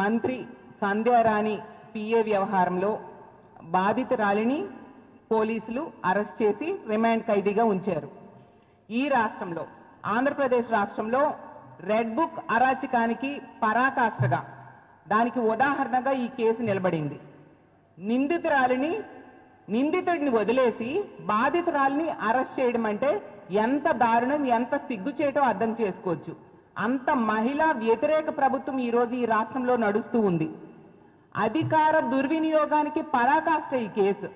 మంత్రి సంధ్యారాణి పిఏ వ్యవహారంలో బాధితురాలిని పోలీసులు అరెస్ట్ చేసి రిమాండ్ ఖైదీగా ఉంచారు. ఈ రాష్ట్రంలో ఆంధ్రప్రదేశ్ రాష్ట్రంలో రెడ్ బుక్ అరాచకానికి పరాకాష్ఠగా దానికి ఉదాహరణగా ఈ కేసు నిలబడింది. నిందితురాలిని నిందితుడిని వదిలేసి బాధితురాలిని అరెస్ట్ చేయడం అంటే ఎంత దారుణం ఎంత సిగ్గుచేటో అర్థం చేసుకోవచ్చు. అంత మహిళా వ్యతిరేక ప్రభుత్వం ఈరోజు ఈ రాష్ట్రంలో నడుస్తూ ఉంది. అధికార దుర్వినియోగానికి పరాకాష్ట ఈ కేసు.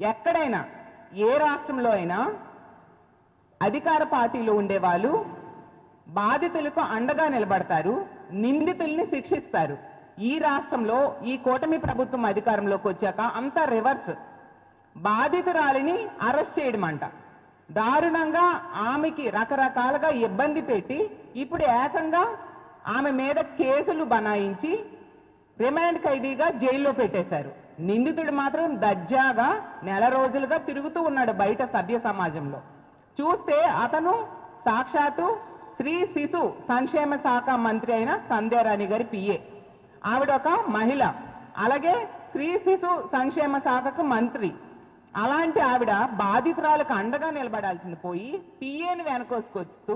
ఎక్కడైనా ఏ రాష్ట్రంలో అయినా అధికార పార్టీలో ఉండేవాళ్ళు బాధితులకు అండగా నిలబడతారు నిందితుల్ని శిక్షిస్తారు. ఈ రాష్ట్రంలో ఈ కూటమి ప్రభుత్వం అధికారంలోకి వచ్చాక అంతా రివర్స్. బాధితురాలిని అరెస్ట్ చేయడం అంట దారుణంగా ఆమెకి రకరకాలుగా ఇబ్బంది పెట్టి ఇప్పుడు ఏకంగా ఆమె మీద కేసులు బనాయించి రిమాండ్ ఖైదీగా జైల్లో పెట్టేశారు. నిందితుడు మాత్రం దర్జాగా నెల రోజులుగా తిరుగుతూ ఉన్నాడు బయట సభ్య సమాజంలో. చూస్తే అతను సాక్షాత్తు స్త్రీ శిశు సంక్షేమ శాఖ మంత్రి అయిన సంధ్యారాణి గారి పిఏ ఆవిడ ఒక మహిళ. అలాగే శ్రీ శిశు సంక్షేమ శాఖకు మంత్రి. అలాంటి ఆవిడ బాధితురాలకు అండగా నిలబడాల్సింది పోయి పిఏని వెనకోసుకొస్తూ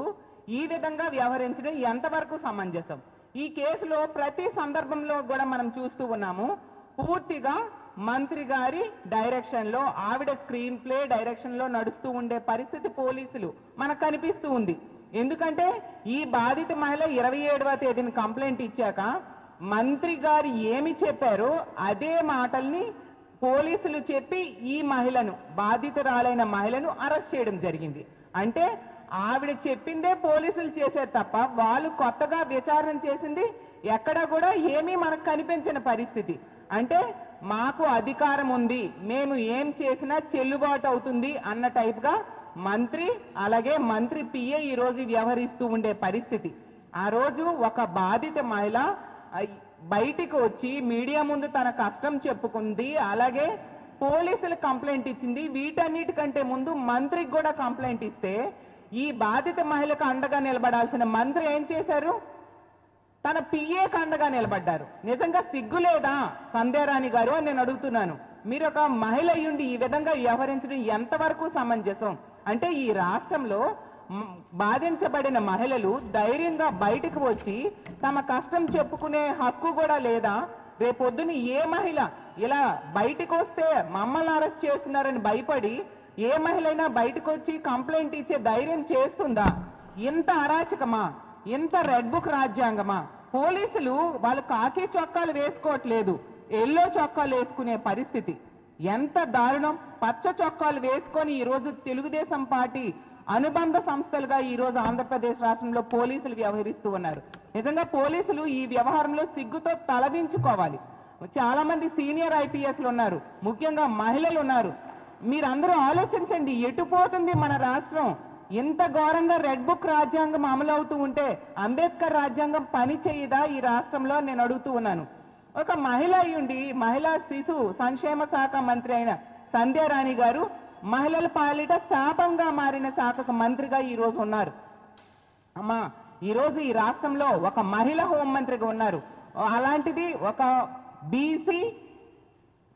ఈ విధంగా వ్యవహరించడం ఎంతవరకు సమంజసం? ఈ కేసులో ప్రతి సందర్భంలో కూడా మనం చూస్తూ ఉన్నాము. పూర్తిగా మంత్రి గారి డైరెక్షన్లో ఆవిడ స్క్రీన్ ప్లే డైరెక్షన్లో నడుస్తూ ఉండే పరిస్థితి పోలీసులు మనకు కనిపిస్తూ ఉంది. ఎందుకంటే ఈ బాధిత మహిళ ఇరవై ఏడవ తేదీన కంప్లైంట్ ఇచ్చాక మంత్రి గారు ఏమి చెప్పారో అదే మాటల్ని పోలీసులు చెప్పి ఈ మహిళను బాధితురాలైన మహిళను అరెస్ట్ చేయడం జరిగింది. అంటే ఆవిడ చెప్పిందే పోలీసులు చేశారు తప్ప వాళ్ళు కొత్తగా విచారణ చేసింది ఎక్కడా కూడా ఏమీ మనకు కనిపించిన పరిస్థితి. అంటే మాకు అధికారం ఉంది మేము ఏం చేసినా చెల్లుబాటు అవుతుంది అన్న టైప్గా మంత్రి అలాగే మంత్రి పిఏ ఈ రోజు వ్యవహరిస్తూ ఉండే పరిస్థితి. ఆ రోజు ఒక బాధిత మహిళ బయటికి వచ్చి మీడియా ముందు తన కష్టం చెప్పుకుంది. అలాగే పోలీసులు కంప్లైంట్ ఇచ్చింది. వీటన్నిటికంటే ముందు మంత్రికి కూడా కంప్లైంట్ ఇస్తే ఈ బాధిత మహిళకు అండగా నిలబడాల్సిన మంత్రి ఏం చేశారు? తన పిఏకి అండగా నిలబడ్డారు. నిజంగా సిగ్గు లేదా? సంధ్యారాణి గారు అని నేను అడుగుతున్నాను. మీరు ఒక మహిళ అయ్యుండి ఈ విధంగా వ్యవహరించడం ఎంతవరకు సమంజసం? అంటే ఈ రాష్ట్రంలో బాధించబడిన మహిళలు ధైర్యంగా బయటకు వచ్చి తమ కష్టం చెప్పుకునే హక్కు కూడా లేదా? రేపొద్దున ఏ మహిళ ఇలా బయటకు వస్తే మమ్మల్ని అరెస్ట్ చేస్తున్నారని భయపడి ఏ మహిళైనా బయటకు వచ్చి కంప్లైంట్ ఇచ్చే ధైర్యం చేస్తుందా? ఇంత అరాచకమా? ఇంత రెడ్ బుక్ రాజ్యాంగమా? పోలీసులు వాళ్ళు కాకి చొక్కాలు వేసుకోవట్లేదు ఎల్లో చొక్కాలు వేసుకునే పరిస్థితి. ఎంత దారుణం! పచ్చ చొక్కాలు వేసుకొని ఈరోజు తెలుగుదేశం పార్టీ అనుబంధ సంస్థలుగా ఈరోజు ఆంధ్రప్రదేశ్ రాష్ట్రంలో పోలీసులు వ్యవహరిస్తూ ఉన్నారు. నిజంగా పోలీసులు ఈ వ్యవహారంలో సిగ్గుతో తలదించుకోవాలి. చాలా మంది సీనియర్ ఐపీఎస్లు ఉన్నారు. ముఖ్యంగా మహిళలు ఉన్నారు. మీరందరూ ఆలోచించండి ఎటు పోతుంది మన రాష్ట్రం? ఇంత ఘోరంగా రెడ్ బుక్ రాజ్యాంగం అమలు అవుతూ ఉంటే అంబేద్కర్ రాజ్యాంగం పని చేయదా ఈ రాష్ట్రంలో నేను అడుగుతూ ఉన్నాను. ఒక మహిళ అయ్యుండి మహిళా శిశు సంక్షేమ శాఖ మంత్రి అయిన సంధ్యారాణి గారు మహిళల పాలిట శాపంగా మారిన శాఖకు మంత్రిగా ఈ రోజు ఉన్నారు. అమ్మా ఈరోజు ఈ రాష్ట్రంలో ఒక మహిళ హోంమంత్రిగా ఉన్నారు. అలాంటిది ఒక బీసీ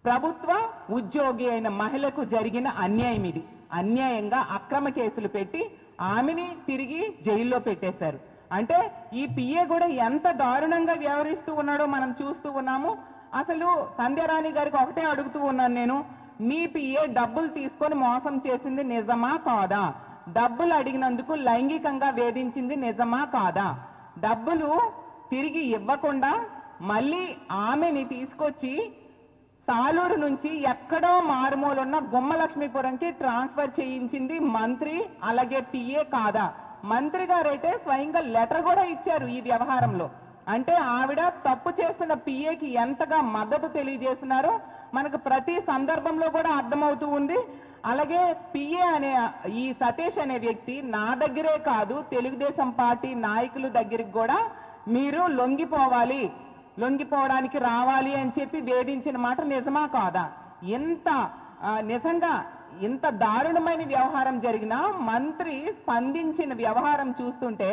ప్రభుత్వ ఉద్యోగి అయిన మహిళకు జరిగిన అన్యాయం ఇది. అన్యాయంగా అక్రమ కేసులు పెట్టి ఆమెని తిరిగి జైల్లో పెట్టేశారు. అంటే ఈ పిఏ కూడా ఎంత దారుణంగా వ్యవహరిస్తూ ఉన్నాడో మనం చూస్తూ ఉన్నాము. అసలు సంధ్యారాణి గారికి ఒకటే అడుగుతూ ఉన్నాను నేను. మీ పిఏ డబ్బులు తీసుకొని మోసం చేసింది నిజమా కాదా? డబ్బులు అడిగినందుకు లైంగికంగా వేధించింది నిజమా కాదా? డబ్బులు తిరిగి ఇవ్వకుండా మళ్ళీ ఆమెని తీసుకొచ్చి సాలూరు నుంచి ఎక్కడో మారుమూలున్న గుమ్మలక్ష్మీపురంకి ట్రాన్స్ఫర్ చేయించింది మంత్రి అలాగే పిఏ కాదా? మంత్రి గారైతే స్వయంగా లెటర్ కూడా ఇచ్చారు ఈ వ్యవహారంలో. అంటే ఆవిడ తప్పు చేస్తున్న పిఏకి ఎంతగా మద్దతు తెలియజేస్తున్నారో మనకు ప్రతి సందర్భంలో కూడా అర్థమవుతూ ఉంది. అలాగే పిఏ అనే ఈ సతీష్ అనే వ్యక్తి నా దగ్గరే కాదు తెలుగుదేశం పార్టీ నాయకుల దగ్గరికి కూడా మీరు లొంగిపోవాలి లొంగిపోవడానికి రావాలి అని చెప్పి వేధించిన మాట నిజమా కాదా? ఎంత నిజంగా ఇంత దారుణమైన వ్యవహారం జరిగినా మంత్రి స్పందించిన వ్యవహారం చూస్తుంటే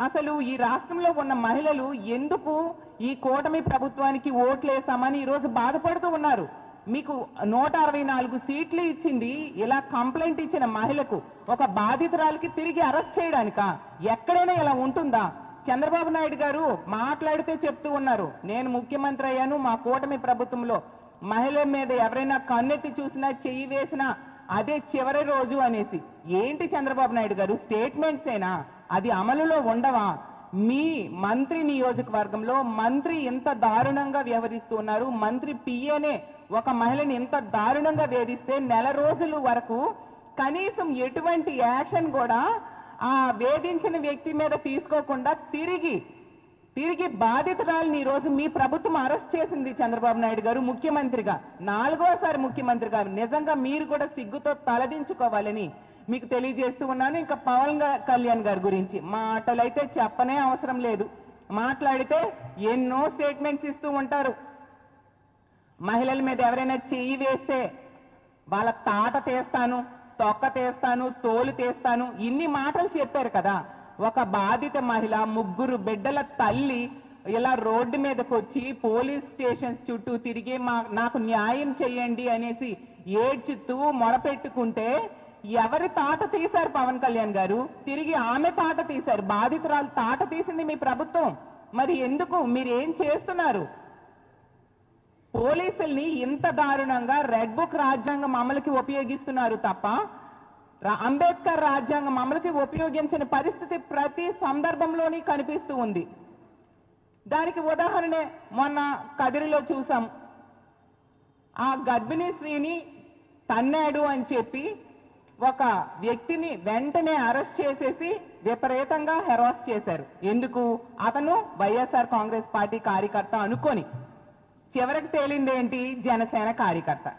అసలు ఈ రాష్ట్రంలో ఉన్న మహిళలు ఎందుకు ఈ కూటమి ప్రభుత్వానికి ఓట్లేసామని ఈరోజు బాధపడుతూ ఉన్నారు. మీకు నూట అరవై నాలుగు సీట్లు ఇచ్చింది ఇలా కంప్లైంట్ ఇచ్చిన మహిళకు ఒక బాధితురాలికి తిరిగి అరెస్ట్ చేయడానికా? ఎక్కడైనా ఇలా ఉంటుందా? చంద్రబాబు నాయుడు గారు మాట్లాడితే చెప్తూ ఉన్నారు. నేను ముఖ్యమంత్రి అయ్యాను మా కూటమి ప్రభుత్వంలో మహిళల మీద ఎవరైనా కన్నెత్తి చూసినా చెయ్యి వేసినా అదే చివరి రోజు అనేసి. ఏంటి చంద్రబాబు నాయుడు గారు? స్టేట్మెంట్సేనా? అది అమలులో ఉండవా? మీ మంత్రి నియోజకవర్గంలో మంత్రి ఎంత దారుణంగా వ్యవహరిస్తూ ఉన్నారు. మంత్రి పిఏనే ఒక మహిళని ఎంత దారుణంగా వేధిస్తే నెల రోజుల వరకు కనీసం ఎటువంటి యాక్షన్ కూడా ఆ వేధించిన వ్యక్తి మీద తీసుకోకుండా తిరిగి తిరిగి బాధితురాలని ఈ రోజు మీ ప్రభుత్వం అరెస్ట్ చేసింది చంద్రబాబు నాయుడు గారు ముఖ్యమంత్రిగా. నాలుగోసారి ముఖ్యమంత్రి గారు నిజంగా మీరు కూడా సిగ్గుతో తలదించుకోవాలని మీకు తెలియజేస్తూ ఉన్నాను. ఇంకా పవన్ కళ్యాణ్ గారి గురించి మాటలైతే చెప్పనే అవసరం లేదు. మాట్లాడితే ఎన్నో స్టేట్మెంట్స్ ఇస్తూ ఉంటారు. మహిళల మీద ఎవరైనా చెయ్యి వేస్తే వాళ్ళ తాట తీస్తాను తొక్క తీస్తాను తోలు తీస్తాను ఇన్ని మాటలు చెప్పారు కదా. ఒక బాధిత మహిళ ముగ్గురు బిడ్డల తల్లి ఇలా రోడ్డు మీదకి వచ్చి పోలీస్ స్టేషన్స్ చుట్టూ తిరిగి మా నాకు న్యాయం చేయండి అనేసి ఏడ్చుతూ మొరపెట్టుకుంటే ఎవరి తాట తీశారు పవన్ కళ్యాణ్ గారు? తిరిగి ఆమె తాట తీశారు. బాధితురాలు తాట తీసింది మీ ప్రభుత్వం. మరి ఎందుకు? మీరు ఏం చేస్తున్నారు? పోలీసుల్ని ఇంత దారుణంగా రెడ్ బుక్ రాజ్యాంగం అమలుకి ఉపయోగిస్తున్నారు తప్ప అంబేద్కర్ రాజ్యాంగం అమలుకి ఉపయోగించిన పరిస్థితి ప్రతి సందర్భంలోని కనిపిస్తూ ఉంది. దానికి ఉదాహరణే మొన్న కదిరిలో చూసాం. ఆ గర్భిణీ స్త్రీని తన్నాడు అని చెప్పి ఒక వ్యక్తిని వెంటనే అరెస్ట్ చేసేసి విపరీతంగా హెరాస్ చేశారు. ఎందుకు? అతను వైఎస్ఆర్ కాంగ్రెస్ పార్టీ కార్యకర్త అనుకొని. చివరికి తేలిందేంటి? జనసేన కార్యకర్త.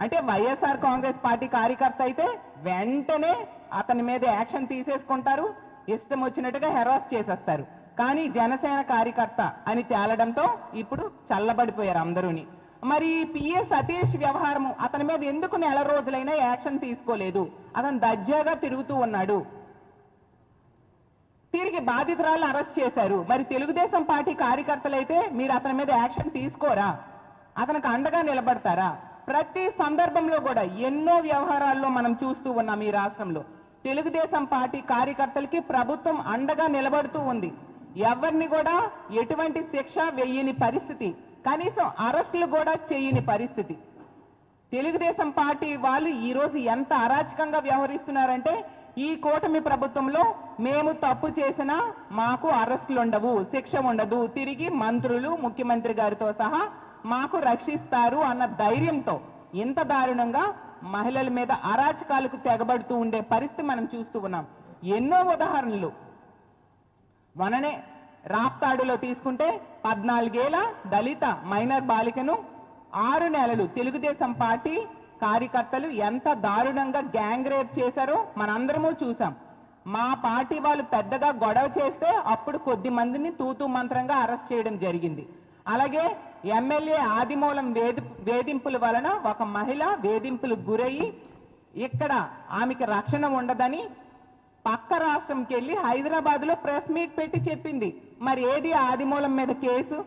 అంటే వైఎస్ఆర్ కాంగ్రెస్ పార్టీ కార్యకర్త అయితే వెంటనే అతని మీద యాక్షన్ తీసేసుకుంటారు. ఇష్టం వచ్చినట్టుగా హెరాస్ చేసేస్తారు. కానీ జనసేన కార్యకర్త అని తేలడంతో ఇప్పుడు చల్లబడిపోయారు అందరూని. మరి పిఏ సతీష్ వ్యవహారం అతని మీద ఎందుకు నెల రోజులైనా యాక్షన్ తీసుకోలేదు? అతను దర్జాగా తిరుగుతూ ఉన్నాడు. తిరిగి బాధితురాలను అరెస్ట్ చేశారు. మరి తెలుగుదేశం పార్టీ కార్యకర్తలైతే మీరు అతని మీద యాక్షన్ తీసుకోరా? అతనికి అండగా నిలబడతారా? ప్రతి సందర్భంలో కూడా ఎన్నో వ్యవహారాల్లో మనం చూస్తూ ఉన్నాం ఈ రాష్ట్రంలో. తెలుగుదేశం పార్టీ కార్యకర్తలకి ప్రభుత్వం అండగా నిలబడుతూ ఉంది. ఎవరిని కూడా ఎటువంటి శిక్ష వెయ్యని పరిస్థితి కనీసం అరెస్టులు కూడా చేయని పరిస్థితి. తెలుగుదేశం పార్టీ వాళ్ళు ఈరోజు ఎంత అరాచకంగా వ్యవహరిస్తున్నారంటే ఈ కూటమి ప్రభుత్వంలో మేము తప్పు చేసినా మాకు అరెస్టులు ఉండవు శిక్ష ఉండదు. తిరిగి మంత్రులు ముఖ్యమంత్రి గారితో సహా మాకు రక్షిస్తారు అన్న ధైర్యంతో ఇంత దారుణంగా మహిళల మీద అరాచకాలకు తెగబడుతూ ఉండే పరిస్థితి మనం చూస్తూ ఉన్నాం. ఎన్నో ఉదాహరణలు. మననే రాప్తాడులో తీసుకుంటే పద్నాలుగేళ్ళ దళిత మైనర్ బాలికను ఆరు నెలలు తెలుగుదేశం పార్టీ కార్యకర్తలు ఎంత దారుణంగా గ్యాంగ్ రేప్ చేశారో మనందరము చూసాం మా పార్టీ వాళ్ళు పెద్దగా గొడవ చేస్తే అప్పుడు కొద్ది మందిని తూతూ మంత్రంగా అరెస్ట్ చేయడం జరిగింది. అలాగే ఎమ్మెల్యే ఆదిమూలం వేధి వేధింపుల వలన ఒక మహిళ వేధింపులకు గురయ్యి ఇక్కడ ఆమెకి రక్షణ ఉండదని పక్క రాష్ట్రంకి వెళ్ళి హైదరాబాద్లో ప్రెస్ మీట్ పెట్టి చెప్పింది. మరి ఏది ఆదిమూలం మీద కేసు?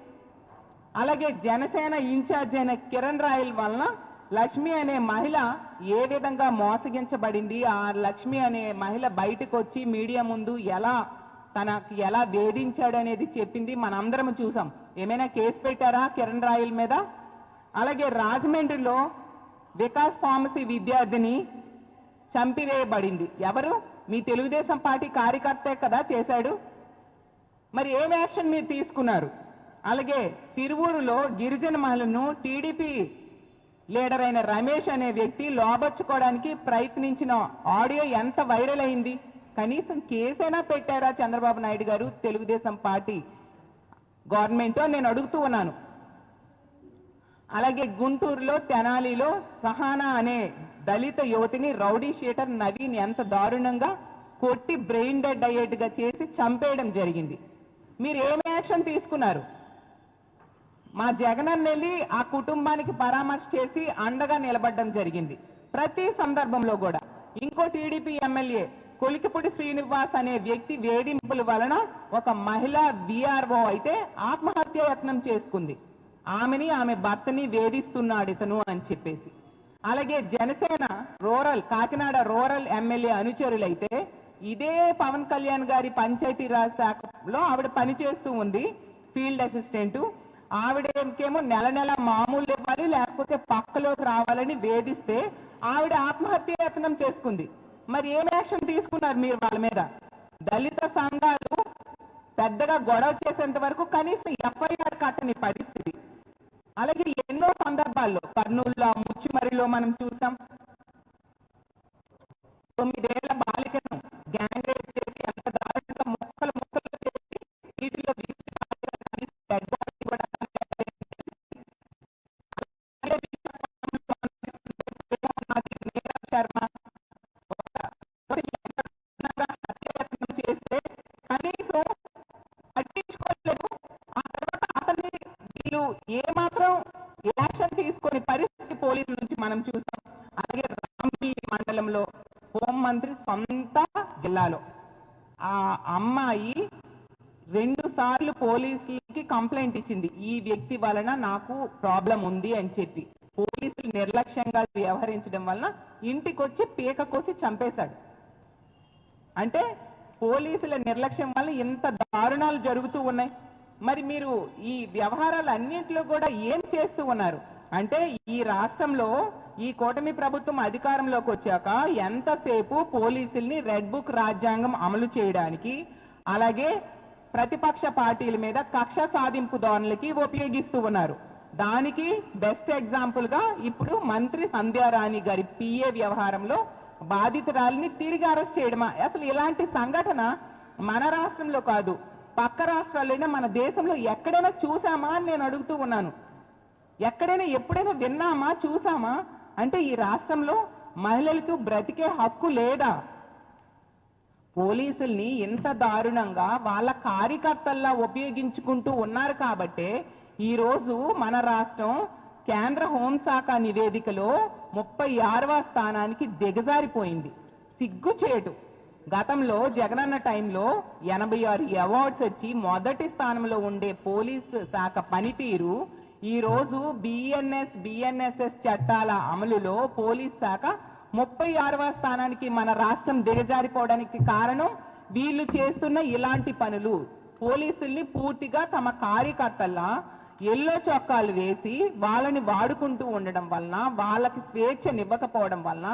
అలాగే జనసేన ఇన్ఛార్జ్ అయిన కిరణ్ రాయల్ వలన లక్ష్మి అనే మహిళ ఏ విధంగా మోసగించబడింది? ఆ లక్ష్మి అనే మహిళ బయటకు వచ్చి మీడియా ముందు ఎలా తనకి ఎలా వేధించాడు అనేది చెప్పింది మనందరం చూసాం. ఏమైనా కేసు పెట్టారా కిరణ్ రాయల్ మీద? అలాగే రాజమండ్రిలో వికాస్ ఫార్మసీ విద్యార్థిని చంపివేయబడింది. ఎవరు? మీ తెలుగుదేశం పార్టీ కార్యకర్తే కదా చేశాడు? మరి ఏం యాక్షన్ మీరు తీసుకున్నారు? అలాగే తిరువూరులో గిరిజన మహిళను టీడీపీ లీడర్ అయిన రమేష్ అనే వ్యక్తి లోబర్చుకోవడానికి ప్రయత్నించిన ఆడియో ఎంత వైరల్ అయింది? కనీసం కేసైనా పెట్టారా చంద్రబాబు నాయుడు గారు? Telugu Desam party government? నేను అడుగుతూ ఉన్నాను. అలాగే గుంటూరులో తెనాలిలో సహానా అనే దళిత యువతిని రౌడీ షీటర్ నవీన్ ఎంత దారుణంగా కొట్టి బ్రెయిన్ డెడ్ అయ్యేట్టుగా చేసి చంపేయడం జరిగింది. మీరు ఏం యాక్షన్ తీసుకున్నారు? మా జగనన్న వెళ్ళి ఆ కుటుంబానికి పరామర్శ చేసి అండగా నిలబడడం జరిగింది. ప్రతి సందర్భంలో కూడా. ఇంకో టీడీపీ ఎమ్మెల్యే కొలికిపూడి శ్రీనివాస్ అనే వ్యక్తి వేధింపుల వలన ఒక మహిళ విఆర్ఓ అయితే ఆత్మహత్య యత్నం చేసుకుంది. ఆమెని ఆమె భర్తని వేధిస్తున్నాడు ఇతను అని చెప్పేసి. అలాగే Janasena rural Kakinada rural MLA అనుచరులైతే ఇదే పవన్ కళ్యాణ్ గారి పంచాయతీరాజ్ శాఖలో ఆవిడ పనిచేస్తూ ఉంది ఫీల్డ్ అసిస్టెంట్. ఆవిడకేమో నెల నెల మామూలు ఇవ్వాలి లేకపోతే పక్కలోకి రావాలని వేధిస్తే ఆవిడ ఆత్మహత్య యత్నం చేసుకుంది. మరి ఏం యాక్షన్ తీసుకున్నారు మీరు వాళ్ళ మీద? దళిత సంఘాలు పెద్దగా గొడవ చేసేంత వరకు కనీసం ఎఫ్ఐఆర్ కట్టని పరిస్థితి. అలాగే ఎన్నో సందర్భాల్లో కర్నూలులో ముచ్చిమరిలో మనం చూసాం. తొమ్మిదేళ్ళ బాలికను గ్యాంగ్ వ్యక్తి వలన నాకు ప్రాబ్లం ఉంది అని చెప్పి పోలీసులు నిర్లక్ష్యంగా వ్యవహరించడం వలన ఇంటికొచ్చి పీక కోసి చంపేశాడు. అంటే పోలీసుల నిర్లక్ష్యం వల్ల ఇంత దారుణాలు జరుగుతూ ఉన్నాయి. మరి మీరు ఈ వ్యవహారాలు అన్నింటిలో కూడా ఏం చేస్తూ ఉన్నారు? అంటే ఈ రాష్ట్రంలో ఈ కూటమి ప్రభుత్వం అధికారంలోకి వచ్చాక ఎంతసేపు పోలీసుల్ని రెడ్ బుక్ రాజ్యాంగం అమలు చేయడానికి అలాగే ప్రతిపక్ష పార్టీల మీద కక్ష సాధింపు ధోరణులకి ఉపయోగిస్తూ ఉన్నారు. దానికి బెస్ట్ ఎగ్జాంపుల్గా ఇప్పుడు మంత్రి సంధ్యారాణి గారి పిఏ వ్యవహారంలో బాధితురాలిని తిరిగి అరెస్ట్ చేయడమా? అసలు ఇలాంటి సంఘటన మన రాష్ట్రంలో కాదు పక్క రాష్ట్రాలైనా మన దేశంలో ఎక్కడైనా చూసామా అని నేను అడుగుతూ ఉన్నాను. ఎక్కడైనా ఎప్పుడైనా విన్నామా చూసామా అంటే ఈ రాష్ట్రంలో మహిళలకు బ్రతికే హక్కు లేదా? పోలీసుల్ని ఇంత దారుణంగా వాళ్ళ కార్యకర్తల్లా ఉపయోగించుకుంటూ ఉన్నారు కాబట్టే ఈ రోజు మన రాష్ట్రం కేంద్ర హోంశాఖ నివేదికలో ముప్పై ఆరవ స్థానానికి దిగజారిపోయింది. సిగ్గుచేటు. గతంలో జగనన్న టైంలో ఎనభై ఆరు అవార్డ్స్ వచ్చి మొదటి స్థానంలో ఉండే పోలీస్ శాఖ పనితీరు ఈ రోజు బిఎన్ఎస్ బిఎన్ఎస్ఎస్ చట్టాల అమలులో పోలీస్ శాఖ ముప్పై ఆరవ స్థానానికి మన రాష్ట్రం దిగజారిపోవడానికి కారణం వీళ్ళు చేస్తున్న ఇలాంటి పనులు. పోలీసుల్ని పూర్తిగా తమ కార్యకర్తల్లా ఎల్లో చొక్కాలు వేసి వాళ్ళని వాడుకుంటూ ఉండడం వలన వాళ్ళకి స్వేచ్ఛనివ్వకపోవడం వలన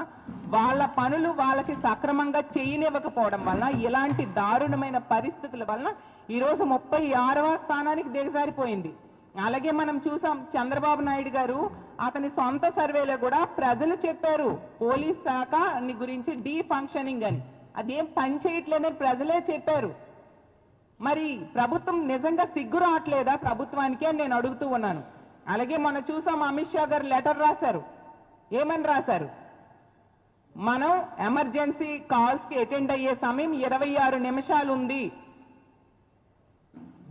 వాళ్ళ పనులు వాళ్ళకి సక్రమంగా చేయనివ్వకపోవడం వలన ఇలాంటి దారుణమైన పరిస్థితుల వలన ఈరోజు ముప్పై ఆరవ స్థానానికి దిగజారిపోయింది. అలాగే మనం చూసాం చంద్రబాబు నాయుడు గారు అతని సొంత సర్వేలో కూడా ప్రజలు చెప్పారు పోలీస్ శాఖ గురించి డీ ఫంక్షనింగ్ అని. అదేం పని చేయట్లేదని ప్రజలే చెప్పారు. మరి ప్రభుత్వం నిజంగా సిగ్గు రావట్లేదా ప్రభుత్వానికి అని నేను అడుగుతూ ఉన్నాను. అలాగే మొన్న చూసాం అమిత్ షా గారు లెటర్ రాశారు. ఏమని రాశారు? మనం ఎమర్జెన్సీ కాల్స్కి అటెండ్ అయ్యే సమయం ఇరవై ఆరు నిమిషాలు ఉంది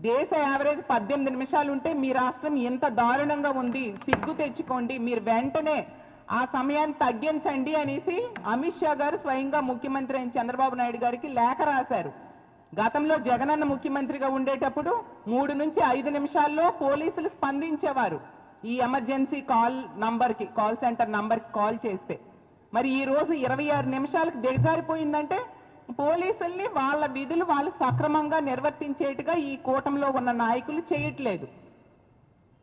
దేశ యావరేజ్ పద్దెనిమిది నిమిషాలు ఉంటే మీ రాష్ట్రం ఎంత దారుణంగా ఉంది? సిగ్గు తెచ్చుకోండి. మీరు వెంటనే ఆ సమయాన్ని తగ్గించండి అనేసి అమిత్ షా గారు స్వయంగా ముఖ్యమంత్రి అయిన చంద్రబాబు నాయుడు గారికి లేఖ రాశారు. గతంలో జగనన్న ముఖ్యమంత్రిగా ఉండేటప్పుడు మూడు నుంచి ఐదు నిమిషాల్లో పోలీసులు స్పందించేవారు. ఈ ఎమర్జెన్సీ కాల్ నంబర్కి కాల్ సెంటర్ నంబర్కి కాల్ చేస్తే. మరి ఈ రోజు ఇరవై ఆరు నిమిషాలకు దిగజారిపోయిందంటే పోలీసుల్ని వాళ్ళ విధులు వాళ్ళు సక్రమంగా నిర్వర్తించేట్టుగా ఈ కూటమిలో ఉన్న నాయకులు చేయట్లేదు.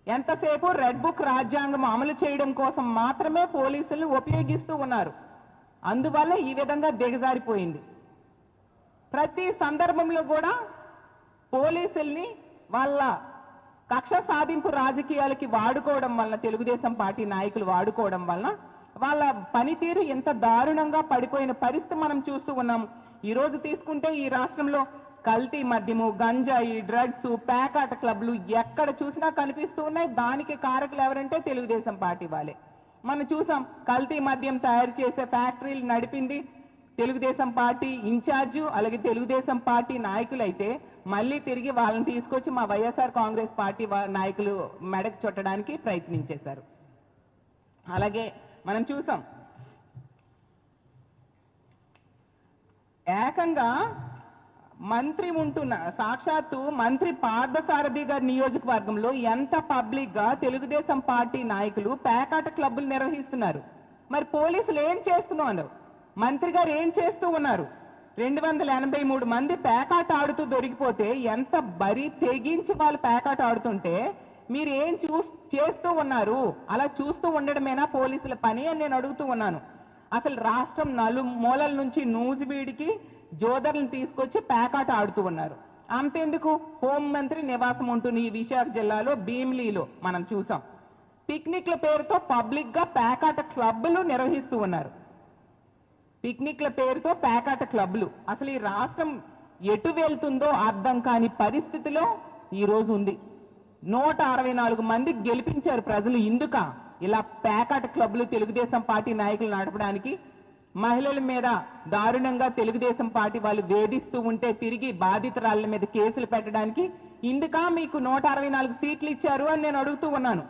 ఎంతసేపు రెడ్ బుక్ రాజ్యాంగం అమలు చేయడం కోసం మాత్రమే పోలీసులు ఉపయోగిస్తూ ఉన్నారు. అందువల్ల ఈ విధంగా దిగజారిపోయింది. ప్రతి సందర్భంలో కూడా పోలీసుల్ని వాళ్ళ కక్ష సాధింపు రాజకీయాలకి వాడుకోవడం వలన తెలుగుదేశం పార్టీ నాయకులు వాడుకోవడం వలన వాళ్ళ పనితీరు ఎంత దారుణంగా పడిపోయిన పరిస్థితి మనం చూస్తూ ఉన్నాం. ఈరోజు తీసుకుంటే ఈ రాష్ట్రంలో కల్తీ మద్యము గంజాయి డ్రగ్స్ ప్యాకాట క్లబ్లు ఎక్కడ చూసినా కనిపిస్తూ ఉన్నాయి. దానికి కారకులు ఎవరంటే తెలుగుదేశం పార్టీ వాళ్ళే. మనం చూసాం కల్తీ మద్యం తయారు చేసే ఫ్యాక్టరీలు నడిపింది తెలుగుదేశం పార్టీ ఇన్ఛార్జు అలాగే తెలుగుదేశం పార్టీ నాయకులైతే మళ్ళీ తిరిగి వాళ్ళని తీసుకొచ్చి మా వైఎస్ఆర్ కాంగ్రెస్ పార్టీ వా- నాయకులు మెడకు చుట్టడానికి ప్రయత్నించేశారు. అలాగే మనం చూసాం ఏకంగా మంత్రి ఉంటున్న సాక్షాత్తు మంత్రి పార్థసారథి గారి నియోజకవర్గంలో ఎంత పబ్లిక్గా తెలుగుదేశం పార్టీ నాయకులు పేకాట క్లబ్బులు నిర్వహిస్తున్నారు. మరి పోలీసులు ఏం చేస్తున్నారు మంత్రి గారు ఏం చేస్తూ ఉన్నారు? రెండు వందల ఎనభై మూడు మంది పేకాట ఆడుతూ దొరికిపోతే ఎంత బరి తెగించి వాళ్ళు పేకాట ఆడుతుంటే మీరు ఏం చూ చేస్తూ ఉన్నారు? అలా చూస్తూ ఉండడమేనా పోలీసుల పని అని నేను అడుగుతూ ఉన్నాను. అసలు రాష్ట్రం నలు మూలల నుంచి నూజివీడికి జోదర్లను తీసుకొచ్చి పేకాట ఆడుతూ ఉన్నారు. అంతెందుకు? హోంమంత్రి నివాసం ఉంటుంది ఈ విశాఖ జిల్లాలో భీమిలీలో మనం చూసాం. పిక్నిక్ల పేరుతో పబ్లిక్గా పేకాట క్లబ్బులు నిర్వహిస్తూ ఉన్నారు. పిక్నిక్ల పేరుతో పేకాట క్లబ్లు అసలు ఈ రాష్ట్రం ఎటు వెళ్తుందో అర్థం కాని పరిస్థితిలో ఈ రోజు ఉంది. నూట అరవై నాలుగు మంది గెలిపించారు ప్రజలు ఇందుక. ఇలా ప్యాకట్ క్లబ్లు తెలుగుదేశం పార్టీ నాయకులు నడపడానికి మహిళల మీద దారుణంగా తెలుగుదేశం పార్టీ వాళ్ళు వేధిస్తూ ఉంటే తిరిగి బాధితురాళ్ళ మీద కేసులు పెట్టడానికి ఇందుక మీకు నూట అరవై నాలుగు సీట్లు ఇచ్చారు అని నేను అడుగుతూ ఉన్నాను.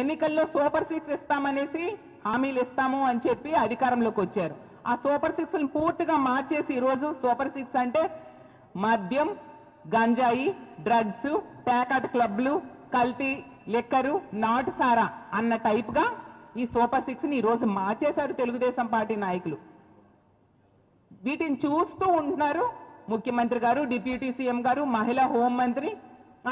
ఎన్నికల్లో సూపర్ సిక్స్ ఇస్తామనేసి హామీలు ఇస్తాము అని చెప్పి అధికారంలోకి వచ్చారు. ఆ సూపర్ సిక్స్ పూర్తిగా మార్చేసి ఈరోజు సూపర్ సిక్స్ అంటే మద్యం గంజాయి డ్రగ్స్ పేకాట క్లబ్లు కల్తీ లెక్కరు నాటు సారా అన్న టైప్గా ఈ సూపర్ సిక్స్ని ఈరోజు ఈ రోజు మార్చేశారు తెలుగుదేశం పార్టీ నాయకులు. వీటిని చూస్తూ ఉంటున్నారు ముఖ్యమంత్రి గారు డిప్యూటీ సీఎం గారు మహిళా హోం మంత్రి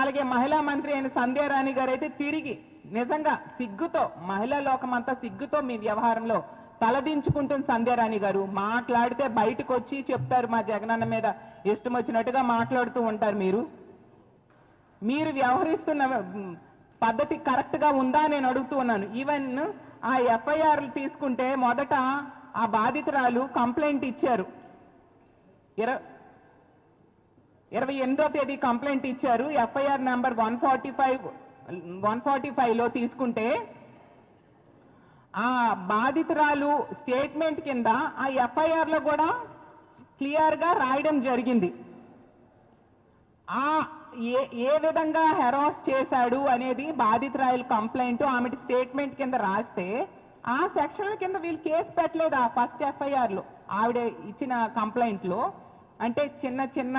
అలాగే మహిళా మంత్రి అయిన సంధ్యారాణి గారు అయితే తిరిగి నిజంగా సిగ్గుతో మహిళా లోకం సిగ్గుతో మీ వ్యవహారంలో తలదించుకుంటుంది సంధ్యారాణి గారు. మాట్లాడితే బయటకు వచ్చి చెప్తారు మా జగనన్న మీద. ఇష్టం వచ్చినట్టుగా మాట్లాడుతూ ఉంటారు మీరు. మీరు వ్యవహరిస్తున్న పద్ధతి కరెక్ట్గా ఉందా నేను అడుగుతూ ఉన్నాను. ఈవెన్ ఆ ఎఫ్ఐఆర్ తీసుకుంటే మొదట ఆ బాధితురాలు కంప్లైంట్ ఇచ్చారు. ఇరవై ఎనిమిదో తేదీ కంప్లైంట్ ఇచ్చారు. FIR number one forty five one forty ఫైవ్లో తీసుకుంటే ఆ బాధితురాలు స్టేట్మెంట్ కింద ఆ ఎఫ్ఐఆర్లో కూడా క్లియర్గా రాయడం జరిగింది. ఆ ఏ ఏ విధంగా హెరాస్ చేశాడు అనేది బాధితురాయల కంప్లైంట్ ఆమె స్టేట్మెంట్ కింద రాస్తే ఆ సెక్షన్ల కింద వీళ్ళు కేసు పెట్టలేదు ఆ ఫస్ట్ ఎఫ్ఐఆర్లో ఆవిడ ఇచ్చిన కంప్లైంట్లో అంటే చిన్న చిన్న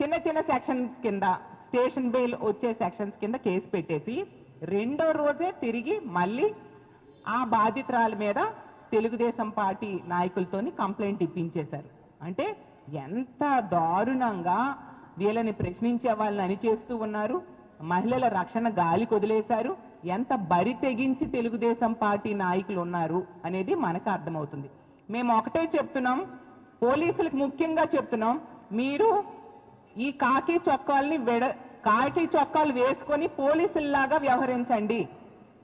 చిన్న చిన్న సెక్షన్స్ కింద స్టేషన్ బెయిల్ వచ్చే సెక్షన్స్ కింద కేసు పెట్టేసి రెండో రోజే తిరిగి మళ్ళీ ఆ బాధితురాల మీద తెలుగుదేశం పార్టీ నాయకులతోని కంప్లైంట్ ఇప్పించేశారు. అంటే ఎంత దారుణంగా వీళ్ళని ప్రశ్నించే వాళ్ళని అణిచేస్తూ ఉన్నారు. మహిళల రక్షణ గాలి కొదిలేశారు. ఎంత బరి తెగించి తెలుగుదేశం పార్టీ నాయకులు ఉన్నారు అనేది మనకు అర్థమవుతుంది. మేము ఒకటే చెప్తున్నాం పోలీసులకు ముఖ్యంగా చెప్తున్నాం మీరు ఈ కాకి చొక్కాల్ని విడ కాకి చొక్కాలు వేసుకొని పోలీసుల్లాగా వ్యవహరించండి.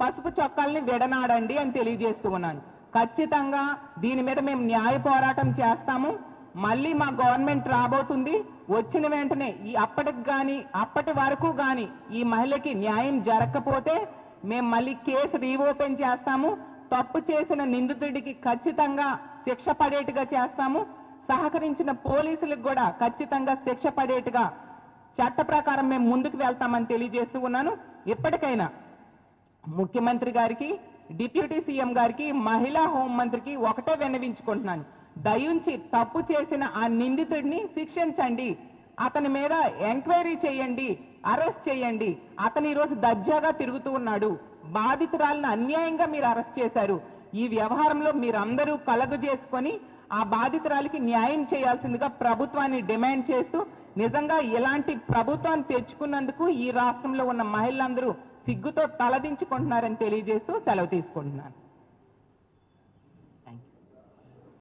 పసుపు చొక్కాల్ని విడనాడండి అని తెలియజేస్తూ ఉన్నాను. ఖచ్చితంగా దీని మీద మేము న్యాయ పోరాటం చేస్తాము. మళ్ళీ మా గవర్నమెంట్ రాబోతుంది. వచ్చిన వెంటనే ఈ అప్పటికి కానీ అప్పటి వరకు కానీ ఈ మహిళకి న్యాయం జరగకపోతే మేము మళ్ళీ కేసు రీఓపెన్ చేస్తాము. తప్పు చేసిన నిందితుడికి ఖచ్చితంగా శిక్ష పడేట్టుగా చేస్తాము. సహకరించిన పోలీసులకు కూడా ఖచ్చితంగా శిక్ష పడేట్టుగా చట్ట ప్రకారం మేము ముందుకు వెళ్తామని తెలియజేస్తూ ఉన్నాను. ఇప్పటికైనా ముఖ్యమంత్రి గారికి డిప్యూటీ సీఎం గారికి మహిళా హోంమంత్రికి ఒకటే విన్నవించుకుంటున్నాను. దయించి తప్పు చేసిన ఆ నిందితుడిని శిక్షించండి. అతని మీద ఎంక్వైరీ చేయండి అరెస్ట్ చేయండి. అతను ఈరోజు దర్జాగా తిరుగుతూ ఉన్నాడు. బాధితురాలను అన్యాయంగా మీరు అరెస్ట్ చేశారు. ఈ వ్యవహారంలో మీరందరూ కలగు చేసుకొని ఆ బాధితురాలికి న్యాయం చేయాల్సిందిగా ప్రభుత్వాన్ని డిమాండ్ చేస్తూ నిజంగా ఇలాంటి ప్రభుత్వాన్ని తెచ్చుకున్నందుకు ఈ రాష్ట్రంలో ఉన్న మహిళలందరూ సిగ్గుతో తలదించుకుంటున్నారని తెలియజేస్తూ సెలవు తీసుకుంటున్నాను.